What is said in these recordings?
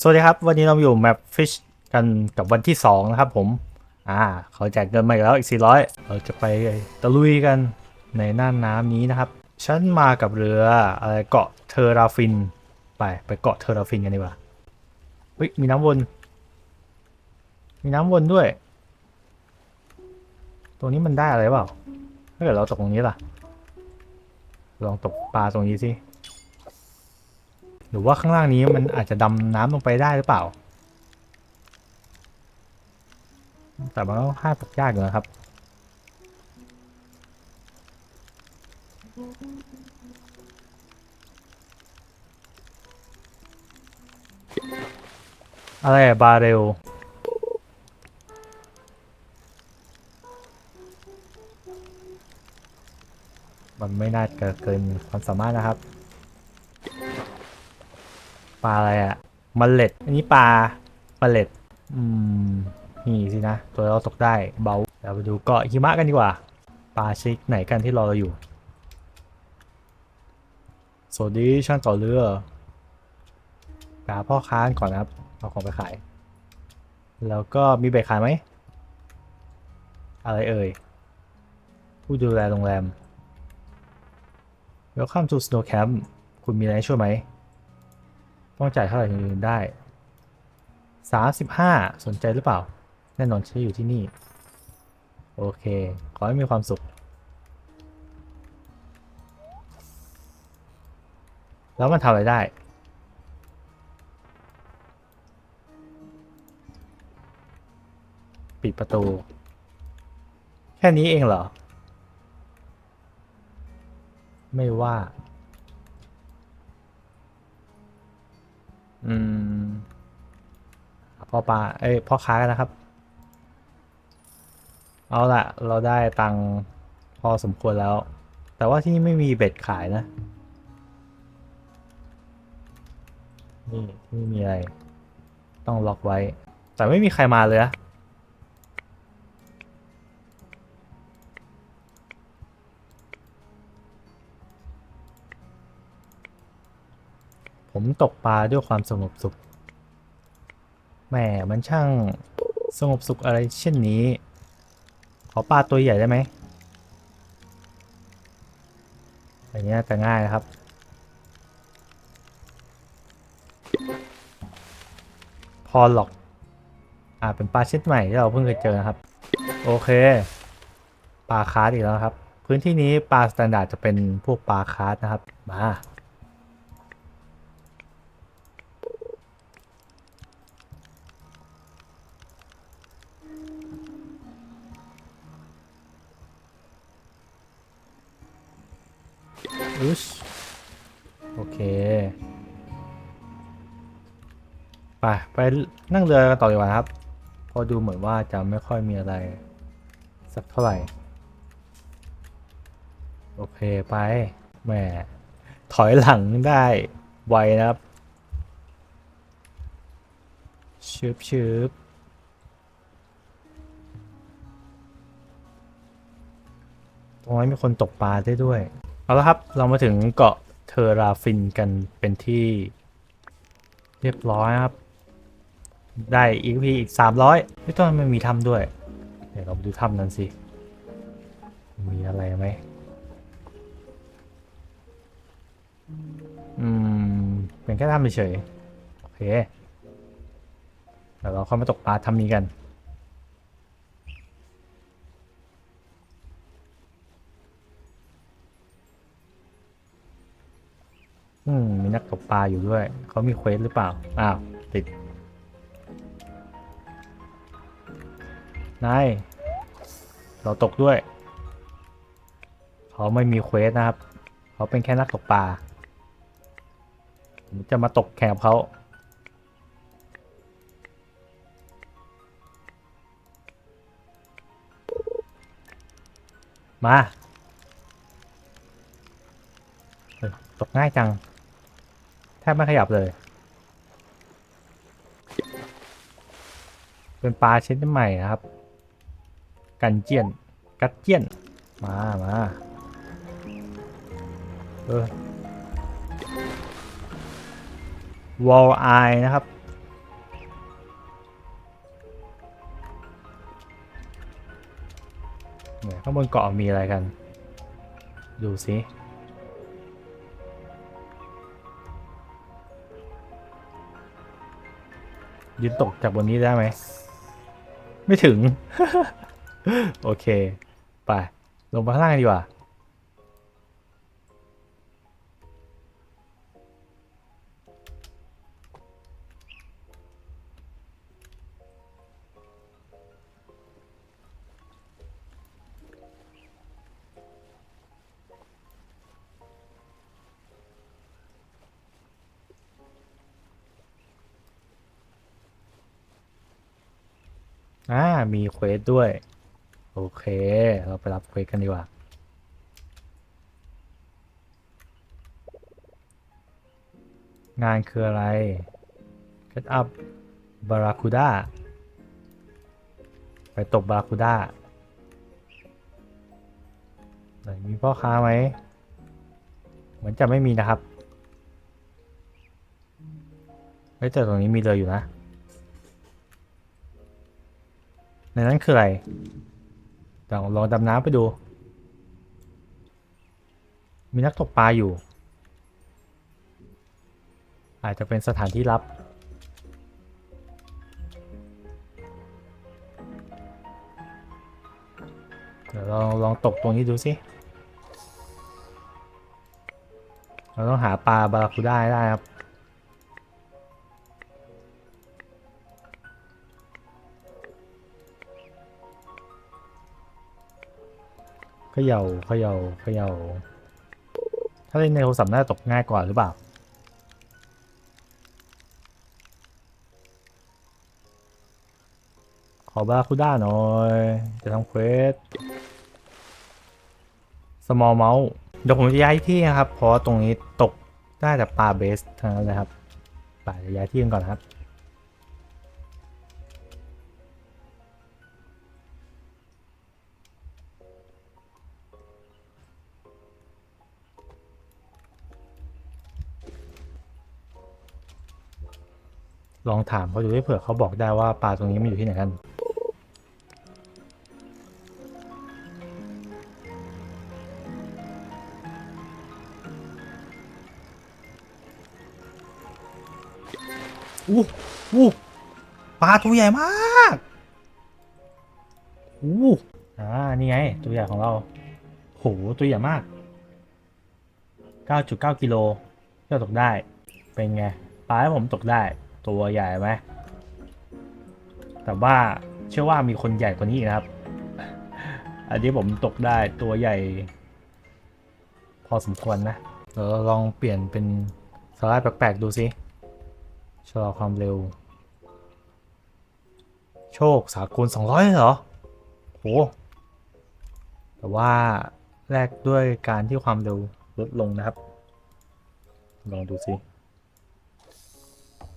สวัสดีครับ วันนี้เราอยู่แมปฟิชกันกับวันที่ 2 นะครับผม อ่า เขาแจกเงินมาอีกแล้วอีก 400 เราจะไปตะลุยกันในน่านน้ำนี้นะครับ ฉันมากับเรืออะไรเกาะเทอราฟิน ไปไปเกาะเทอราฟินกันดีกว่าเฮ้ยมีน้ำวน มีน้ำวนด้วย ตรงนี้มันได้อะไรเปล่าถ้าเกิดเราตกตรงนี้ล่ะ ลองตกปลาตรงนี้สิ หรือว่าข้างล่างนี้มันอาจจะดำน้ำลงไปได้หรือเปล่า แต่มันก็ค่าตกยากอยู่นะครับ อะไรอะบาเรลมันไม่น่าเกินความสามารถนะครับ ลาอะไรอะมเมล็ด อันนี้ปลาเมล็ด อืม นี่สินะ ตัวเราตกได้เบาเราไปดูเกาะหิมะกันดีกว่า ปลาชิกไหนกันที่รอเราอยู่ สวัสดีช่างต่อเรือหาพ่อค้าก่อนนะครับ เอาของไปขาย แล้วก็มีเบรขายไหม อะไรเอ่ย ผู้ดูแลโรงแรม Welcome to Snow Camp คุณมีอะไรช่วยไหม ต้องจ่ายเท่าไหร่ถึงได้35สนใจหรือเปล่า แน่นอนฉันอยู่ที่นี่ โอเค ขอให้มีความสุข แล้วมันทำอะไรได้ปิดประตู แค่นี้เองเหรอ ไม่ว่า อืมพ่อปลาเอ้ยพ่อค้ากันนะครับ เอาละเราได้ตังค์พอสมควรแล้ว แต่ว่าที่นี่ไม่มีเบ็ดขายนะ นี่ที่นี่มีอะไร ต้องล็อกไว้ แต่ไม่มีใครมาเลยนะ ผมตกปลาด้วยความสงบสุขแหมมันช่างสงบสุขอะไรเช่นนี้ ขอปลาตัวใหญ่ได้ไหมอย่างเงี้ยจะง่ายนะครับ พอหลอก อ่า เป็นปลาชนิดใหม่ที่เราเพิ่งเคยเจอนะครับ โอเค ปลาคาร์ดอีกแล้วครับ พื้นที่นี้ปลาสแตนดาร์ดจะเป็นพวกปลาคาร์ดนะครับ มา ไปไปนั่งเรือกันต่อดีกว่าครับเพอดูเหมือนว่าจะไม่ค่อยมีอะไร สักเท่าไหร่ โอเคไปแหมถอยหลังได้ไวนะครับชืบชืบตรงนี้มีคนตกปลาได้ด้วย เอาละครับเรามาถึงเกาะเทอราฟินกันเป็นที่เรียบร้อยครับ ได้อีกพีอีกสามร้อยไม่ต้องมันมีถ้ำด้วย เดี๋ยวเราไปดูถ้ำนั้นสิ มีอะไรไหมอืม เป็นแค่ถ้ำเฉยๆโอเคเดี๋ยวเราเข้ามาตกปลาถ้ำนี้กันอืมมีนักตกปลาอยู่ด้วย เขามีเควสหรือเปล่า อ้าว ติด นาย เราตกด้วย เขาไม่มีเควสนะครับ เขาเป็นแค่นักตกปลาผมจะมาตกแข่งกับเขามาตกง่ายจัง แทบไม่ขยับเลย เป็นปลาชนิดใหม่นะครับ กันเจียน กัดเจียน มามาเออวอลไอนะครับ เนี่ยข้างบนเกาะมีอะไรกัน ดูสิยืนตกจากบนนี้ได้ไหม ไม่ถึง โอเค ไป ลงไปข้างล่างกันดีกว่า อ่า มีเควสด้วย โอเค เราไปรับเควสกันดีกว่า งานคืออะไร Get up Barracuda ไปตกบาราคูด้าไหนมีพ่อค้าไหม เหมือนจะไม่มีนะครับเฮ้ยแต่ตรงนี้มีเรืออยู่นะ ในนั้นคืออะไร ลองลองดำน้ำไปดู มีนักตกปลาอยู่ อาจจะเป็นสถานที่ลับ เดี๋ยวลองลองตกตรงนี้ดูสิ เราต้องหาปลาบาราคูด้าได้ครับ ขย่าเขย่าเขย่าถ้าเล่นในโทรศัพท์น่าจะตกง่ายกว่าหรือเปล่าขอบาคูด้าหน่อย จะทำเควส small mouse เดี๋ยวผมจะย้ายที่นะครับ เพราะว่าตรงนี้ตกได้แต่ปลาเบสทั้งนั้นเลยครับไปเดี๋ยวย้ายที่กันก่อนนะครับ ลองถามเขาดูให้เผื่อเขาบอกได้ว่าปลาตรงนี้มันอยู่ที่ไหนกัน อู้อู้ปลาตัวใหญ่มากอู้อ่า นี่ไง ตัวใหญ่ของเรา โห ตัวใหญ่มาก 9.9 กิโลที่เราตกได้ เป็นไง ปลาให้ผมตกได้ ตัวใหญ่ไหมแต่ว่าเชื่อว่ามีคนใหญ่กว่านี้นะครับ อันนี้ผมตกได้ตัวใหญ่ พอสมควรนะเดี๋ยวเราลองเปลี่ยนเป็นสไลด์แปลกๆดูสิชะลอความเร็ว โชคสากล200เหรอโหแต่ว่าแลกด้วยการที่ความเร็วลดลงนะครับ ลองดูสิโห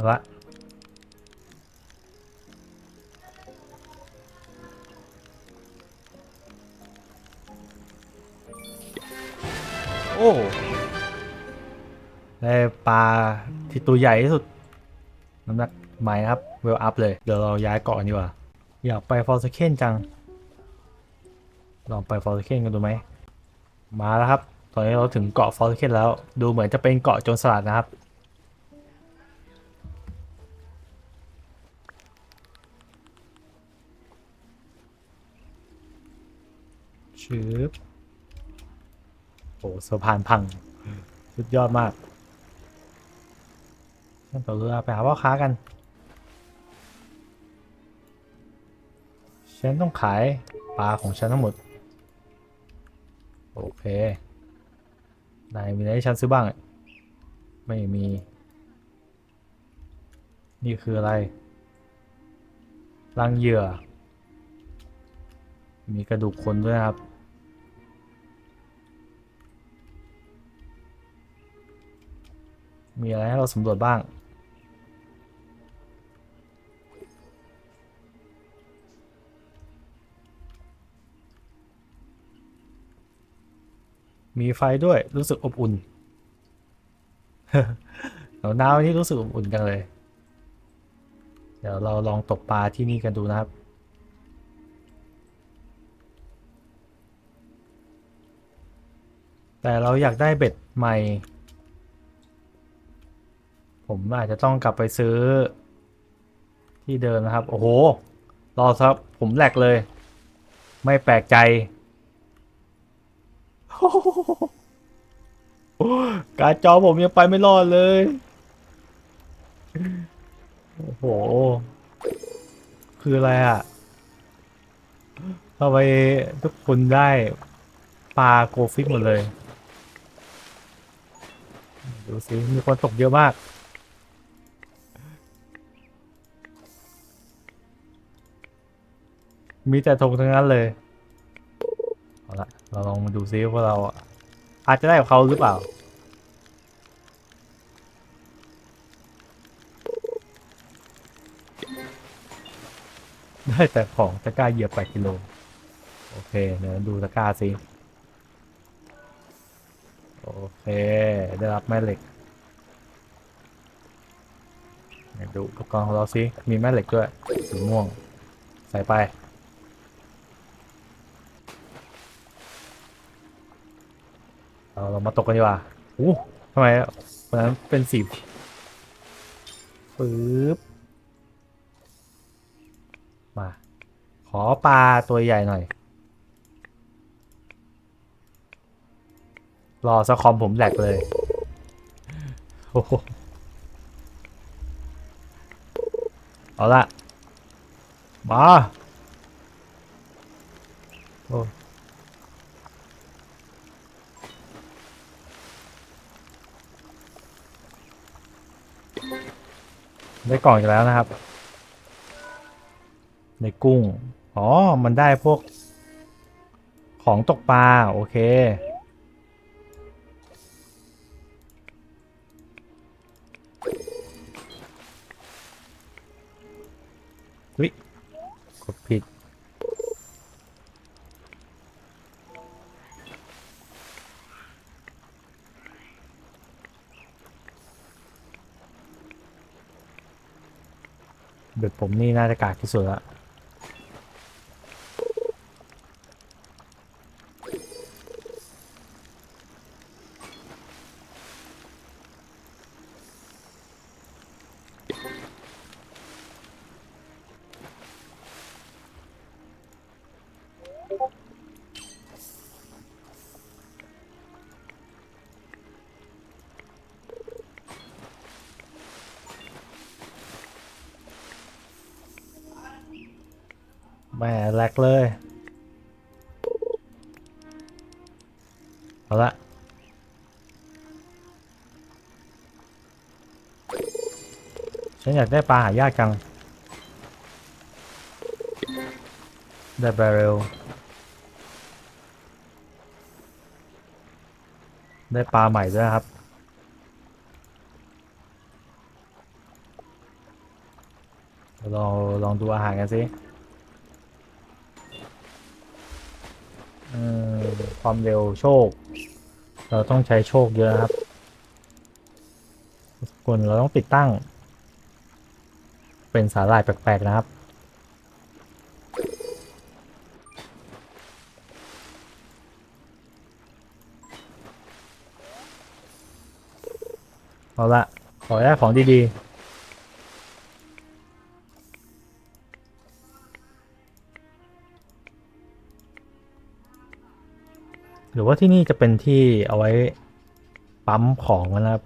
เอาละโอ้ได้ปลาที่ตัวใหญ่ที่สุด น้ำหนักใหม่นะครับ เวลอัพเลย เดี๋ยวเราย้ายเกาะกันดีกว่า อยากไปฟอร์สเคนจัง ลองไปฟอร์สเคนกันดูไหม มาแล้วครับ ตอนนี้เราถึงเกาะฟอร์สเคนแล้ว ดูเหมือนจะเป็นเกาะโจรสลัดนะครับ ชืบโอ้สะพานพัง สุดยอดมากต่อเรือไปหาพ่อค้ากัน ฉันต้องขายปลาของฉันทั้งหมด โอเคนายมีอะไรให้ฉันซื้อบ้าง ไม่มี นี่คืออะไร รังเหยื่อ มีกระดูกคนด้วยครับ มีอะไรให้เราสำรวจบ้าง มีไฟด้วยรู้สึกอบอุ่นเหนาวๆนี้รู้สึกอบอุ่นจังเลย เดี๋ยวเราลองตกปลาที่นี่กันดูนะครับแต่เราอยากได้เบ็ดใหม่ ผมอาจจะต้องกลับไปซื้อ ที่เดิมนะครับ โอ้โห รอครับ ผมแหลกเลย ไม่แปลกใจ การจอผมยังไปไม่รอดเลย โอ้โห คืออะไรอะทำไมทุกคนได้ปลาโกฟิกหมดเลย ดูสิมีคนตกเยอะมาก มีแต่ธงทั้งนั้นเลยเอาละเราลองมาดูซิว่าเรา อาจจะได้กับเขาหรือเปล่า ได้แต่ของตะกร้าเหยียบ8กิโล โอเคเดี๋ยวดูตะกร้าสิโอเค ได้รับแม่เหล็กเดี๋ยวดูอุปกรณ์ของเราสิมีแม่เหล็กด้วยสีม่วง ใส่ไป เอาเรามาตกกันดีกว่าอู้ทำไมวันนั้นเป็นสีปึ๊บ มา ขอปลาตัวใหญ่หน่อย รอสคอมผมแหลกเลย โอ้โห เอาละมา โอ้ ได้กล่องอีกแล้วนะครับ ในกุ้ง อ๋อ มันได้พวก ของตกปลา โอเค วิกดผิด เบ็ดผมนี่น่าจะกากที่สุดละ แม่แลกเลยเอาละฉันอยากได้ปลาหายากจัง ได้บาเรลได้ปลาใหม่ด้วยครับ ลองลองดูอาหารกันสิ เอ่อ ความเร็วโชค เราต้องใช้โชคเยอะครับคนเราต้องติดตั้ง เป็นสาหร่ายแปลกๆนะครับ เอาละขอได้ของดีๆ รือว่าที่นี่จะเป็นที่เอาไว้ปั๊มของนะครับ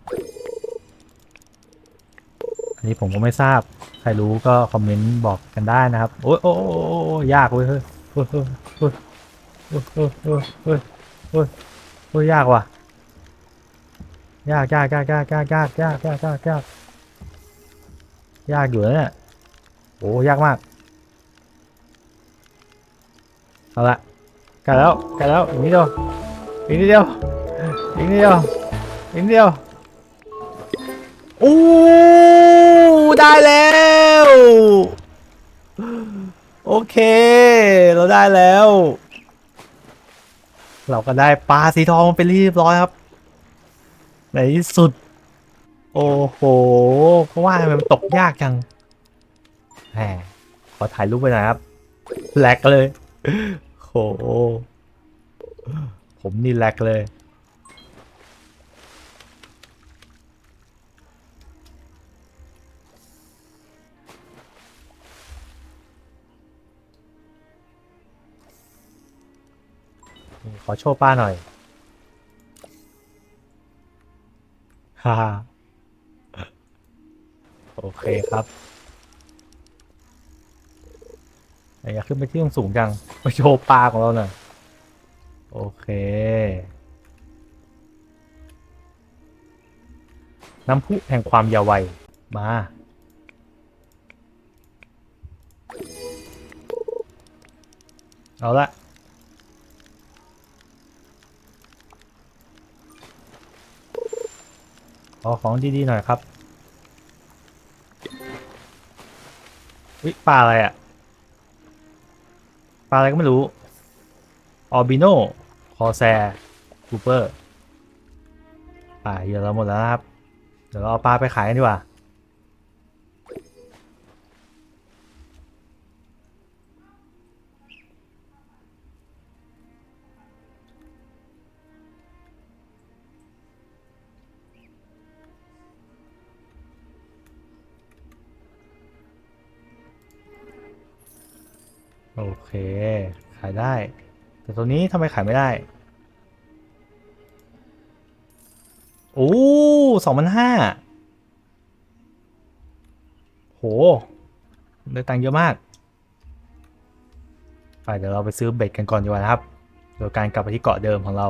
อันนี้ผมก็ไม่ทราบ ใครรู้ก็คอมเมนต์บอกกันได้นะครับ โอ้ยโอ้ยโอ้ยยากเว้ยเฮ้ยเฮ้ยเฮ้ยเฮ้ยเฮ้ยเฮ้ยเฮ้ยเฮ้ยเฮ้ยยากว่ะ ยากยากยากยากยากยากยากยากยากยากยากอยู่นะเนี่ยโอ้ยากมาก เอาละกันแล้วกันแล้วอีกนิดเดียว อีกนิดเดียว อีกนิดเดียว อีกนิดเดียวโอ้ได้แล้ว โอเค เราได้แล้ว เราก็ได้ปลาสีทองมาเป็นที่เรียบร้อยครับ ในที่สุด โอ้โหเพราะว่ามันตกยากจังแหมขอถ่ายรูปไปหน่อยครับแหลกเลยโห ผมนี่แหลกเลย ขอโชว์ป้าหน่อยฮ่าโอเคครับอยากขึ้นไปที่สูงจังไปโชว์ปลาของเราหน่อย โอเค น้ำพุแห่งความยาววัย มา เอาละขอของดีๆหน่อยครับวิปลาอะไรอะปลาอะไรก็ไม่รู้ ออบิโน อแซคูเปอร์ป่าเยอะแล้วหมดแล้วครับ เดี๋ยวเราเอาปลาไปขายกันดีกว่า โอเค ขายได้ แต่ตัวนี้ทำไมขายไม่ได้ สองพันห้าโห ได้ตังค์เยอะมาก ไปเดี๋ยวเราไปซื้อเบ็ดกันก่อนดีกว่านะครับ โดยการกลับไปที่เกาะเดิมของเรา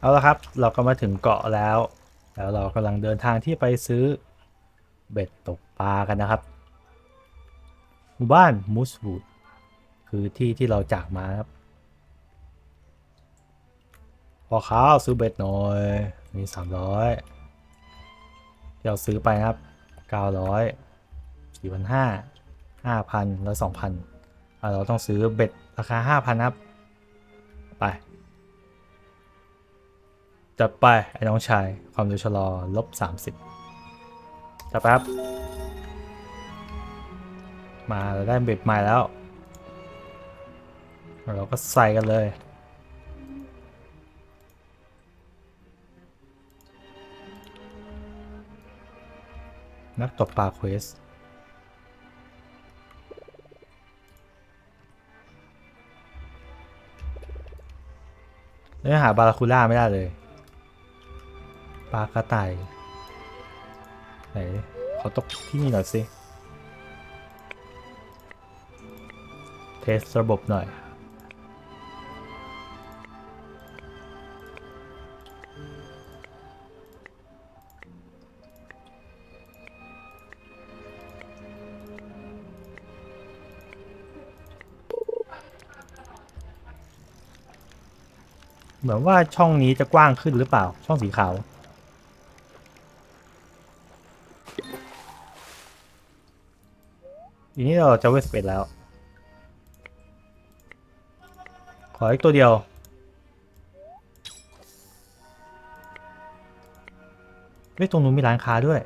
เอาละครับ เราก็มาถึงเกาะแล้ว แล้วเรากำลังเดินทางที่ไปซื้อเบ็ดตกปลากันนะครับหมู่บ้านมูสวูด คือที่ที่เราจากมาครับพอค้าซื้อเบ็ดหน่อยมี300ที่เราซื้อไปครับ900 4,500 5,000แล้ว2,000อะเราต้องซื้อเบ็ดราคา5,000ครับ ไป จัดไป ไอ้น้องชาย ความเร็วชะลอลบ30จับแป๊บมาเราได้เบ็ดใหม่แล้ว เราก็ใส่กันเลย นักตกปลาเควสแล้วหาบาราคูล่าไม่ได้เลย ปลากระต่าย ไหน ขอตกที่นี่หน่อยสิ เทสระบบหน่อย เหมือนว่าช่องนี้จะกว้างขึ้นหรือเปล่า ช่องสีขาว ทีนี้เราจะเวสเปดแล้ว ขออีกตัวเดียว เฮ้ยตรงนู้นมีร้านค้าด้วย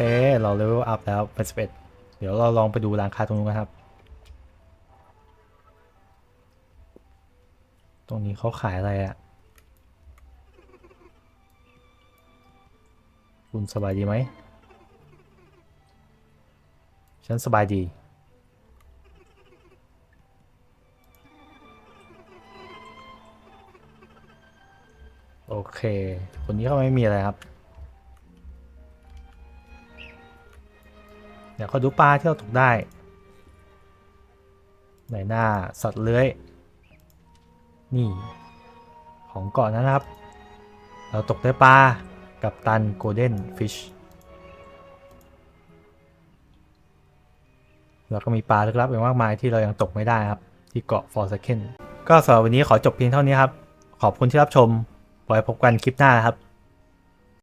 เคเราเลเวลอัพแล้วเป็น11เดี๋ยวเราลองไปดูร้านค้าตรงนู้นกันครับ ตรงนี้เขาขายอะไรอะ่ะ คุณสบายดีไหม ฉันสบายดีโอเค คนนี้เขาไม่มีอะไรครับ เดี๋ยวขาดูปลาที่เราตกได้ในหน้าสัตว์เลื้อย นี่ ของเกาะนั้นะครับ เราตกได้ปลากับตันโกลเด้นฟิชแล้วก็มีปลาลึกลับอีกมากมายที่เรายังตกไม่ได้ครับ ที่เกาะฟอร์สเคนก็สำหรับวันนี้ขอจบเพียงเท่านี้ครับ ขอบคุณที่รับชมไว้พบกันคลิปหน้าครับ